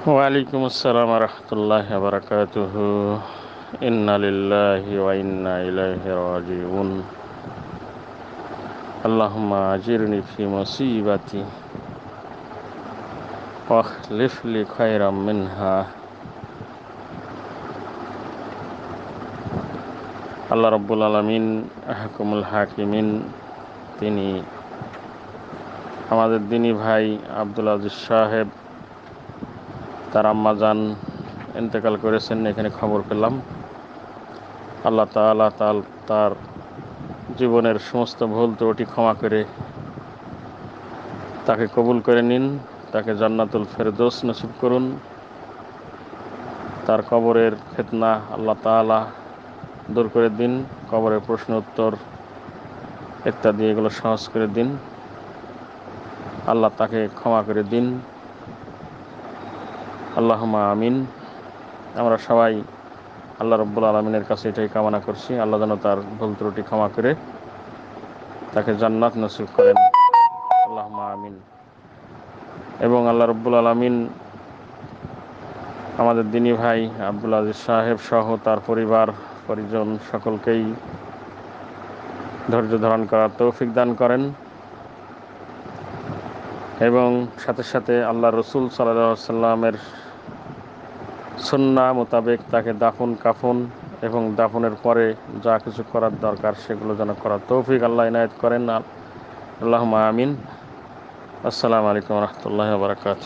ওয়ালাইকুম আসসালাম রহমতুল্লাহ বারকাতুহ। ইন্না লিল্লাহি ওয়া ইন্না ইলাইহি রাজিউন। আল্লাহুম্মা আজিরনি ফি মুসিবাতি ওয়াখলিফ লি খায়রাম মিনহা। আল্লাহ রব্বুল আলমিন হাকুমুল হাকিমিন, তিনি আমাদের দিনী ভাই আব্দুল আজিজ সাহেব তার আম্মা যান ইন্তেকাল করেছেন, এখানে খবর পেলাম। আল্লাহ তালা তাল, তার জীবনের সমস্ত ভুল ত্রুটি ক্ষমা করে তাকে কবুল করে নিন, তাকে জান্নাতুল ফেরদোস নসিব করুন। তার কবরের ফেতনা আল্লাহ তালা দূর করে দিন, কবরের প্রশ্ন উত্তর ইত্যাদি এগুলো সহজ করে দিন। আল্লাহ তাকে ক্ষমা করে দিন। আল্লাহমা আমিন। আমরা সবাই আল্লাহ রব্বুল আলমিনের কাছে এটাই কামনা করছি, আল্লাহ যেন তার ভুল ত্রুটি ক্ষমা করে তাকে জান্নাত নসিব করেন। আল্লাহমা আমিন। এবং আল্লাহ রব্বুল আলমিন আমাদের দিনী ভাই আব্দুল আজিজ সাহেব সহ তার পরিবার, পরিজন সকলকেই ধৈর্য ধারণ করার তৌফিক দান করেন। এবং সাথে সাথে আল্লাহ রসুল সাল্লামের সন্না মোতাবেক তাকে দাফন, কাফন এবং দাফনের পরে যা কিছু করার দরকার সেগুলো যেন করার তৌফিক আল্লাহ ইনায়ত করেন। আল্লাহ আমিন। আসসালামু আলাইকুম রহমতুল্লাহ বারকাত